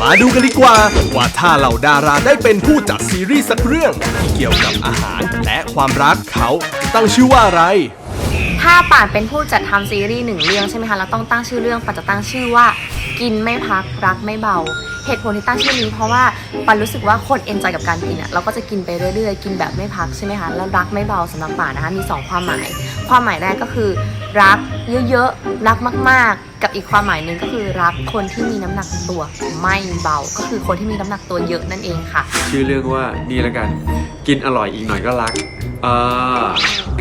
มาดูกันดีกว่า ว่าถ้าเหล่าดาราได้เป็นผู้จัดซีรีส์สักเรื่องที่เกี่ยวกับอาหารและความรักเขาจะตั้งชื่อว่าอะไร ถ้าป่านเป็นผู้จัดทำซีรีส์หนึ่งเรื่องใช่ไหมคะ แล้วต้องตั้งชื่อเรื่องป่านจะตั้งชื่อว่า กินไม่พักรักไม่เบา เหตุผลที่ตั้งชื่อนี้เพราะว่าป่านรู้สึกว่าคนเอนจอยกับการกินอะเราก็จะกินไปเรื่อยๆ กินแบบไม่พักใช่ไหมคะ แล้วรักไม่เบาสำหรับป่านนะคะ มีสองความหมาย ความหมายแรกก็คือรักเยอะๆ รักมากๆ กับอีกความหมายหนึ่งก็คือรักคนที่มีน้ำหนักตัวไม่เบา ก็คือคนที่มีน้ำหนักตัวเยอะนั่นเองค่ะ ชื่อเรื่องว่านี่แล้วกัน กินอร่อยอีกหน่อยก็รักอ่า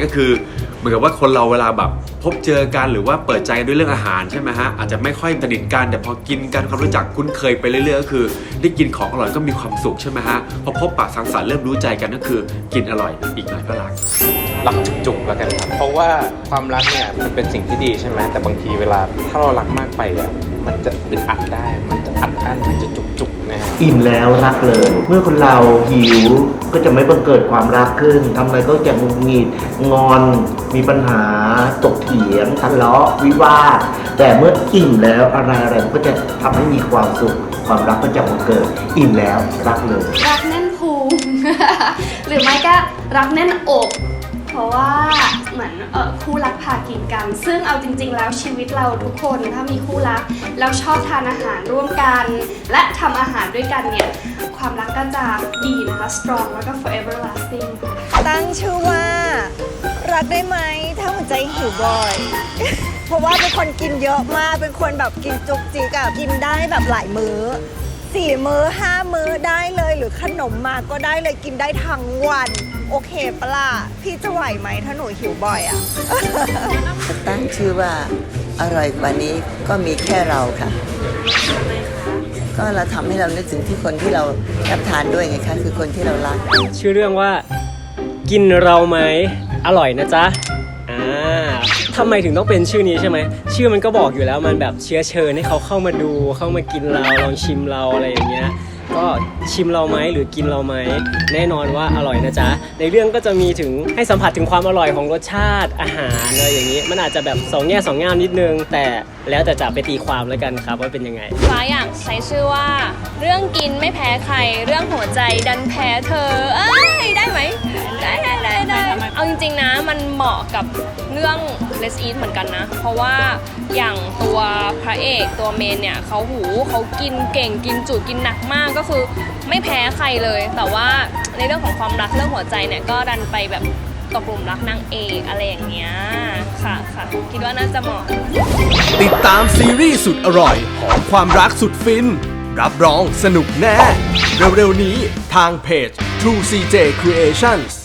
ก็คือเหมือนกับว่าคนเราเวลาแบบพบเจอกันหรือว่าเปิดใจด้วยเรื่องอาหารใช่ไหมฮะอาจจะไม่ค่อยสนิทกันแต่พอกินกันความรู้จักคุ้นเคยไปเรื่อยๆก็คือ ได้กินของอร่อยก็มีความสุขใช่ไหมฮะพอพบปะสังสรรค์เริ่มรู้ใจกันก็คือ กินอร่อยอีกหน่อยก็รัก รักจุกๆแล้วกันครับเพราะว่าความรักเนี่ยมันเป็นสิ่งที่ดีใช่ไหมแต่บางทีเวลาถ้าเรารักมากไปอะมันจะอึดอัดได้ มันจะอัดอั้นมันจะจุกๆนะฮะ อิ่มแล้วรักเลย เมื่อคนเราหิวก็จะไม่บังเกิดความรักขึ้นทำอะไรก็จะหงุดหงิดงอน มีปัญหาตกเถียงทะเลาะวิวาท แต่เมื่ออิ่มแล้วอะไรอะไรมันก็จะทำให้มีความสุข ความรักก็จะบังเกิด อิ่มแล้วรักเลย รักแน่นพุง หรือไม่ก็รักแน่นอก เพราะว่าเหมือนเออคู่รักพากินกัน ซึ่งเอาจริง ๆ แล้วชีวิตเราทุกคนถ้ามีคู่รักแล้วชอบทานอาหารร่วมกัน และทำอาหารด้วยกันเนี่ยความรักก็จะดีนะคะ strong แล้วก็ forever lasting ตั้งชื่อว่า รักได้ไหมถ้าหัวใจหิวบ่อย เพราะว่าเป็นคนกินเยอะมากเป็นคนแบบกินจุกจิกอะกินได้แบบหลายมื้อสี่มื้อห้ามื้อได้เลยหรือขนมมาก็ได้เลยกินได้ทั้งวัน โอเคปะล่ะพี่จะไหวไหมถ้าหนูหิวบ่อยอะตั้งชื่อว่าอร่อยกว่านี้ก็มีแค่เราค่ะ ก็เราทำให้เรานึกถึงที่คนที่เรารับทานด้วยไงคะคือคนที่เรารัก ชื่อเรื่องว่า กินเราไหมอร่อยนะจ๊ะอ่าทำไมถึงต้องเป็นชื่อนี้ใช่ไหมชื่อมันก็บอกอยู่แล้วมันแบบเชื้อเชิญให้เขาเข้ามาดูเข้ามากินเราลองชิมเราอะไรอย่างเงี้ย ก็ชิมเราไหมหรือกินเราไหมแน่นอนว่าอร่อยนะจ๊ะในเรื่องก็จะมีถึงให้สัมผัสถึงความอร่อยของรสชาติอาหารอะไรอย่างนี้ มันอาจจะแบบสองแง่สองงามนิดนึง แต่แล้วแต่จะไปตีความแล้วกันครับว่าเป็นยังไงฟ้าอยากใช้ชื่อว่า เรื่องกินไม่แพ้ใคร เรื่องหัวใจดันแพ้เธอ เอ้ยได้ไหมได้ได้ได้ได้ เอาจริงๆนะมันเหมาะกับเรื่อง Let's Eat เหมือนกันนะ เพราะว่าอย่างตัวพระเอกตัวเมนเนี่ยเขาหูเขากินเก่งกินจุกินหนักมากก็คือไม่แพ้ใครเลย แต่ว่าในเรื่องของความรักเรื่องหัวใจเนี่ยก็ดันไปแบบตกหลุมรักนางเอกอะไรอย่างเงี้ยค่ะค่ะคิดว่าน่าจะเหมาะ ติดตามซีรีส์สุดอร่อยหอมความรักสุดฟิน รับรองสนุกแน่ เร็วๆนี้ทางเพจ True CJ Creations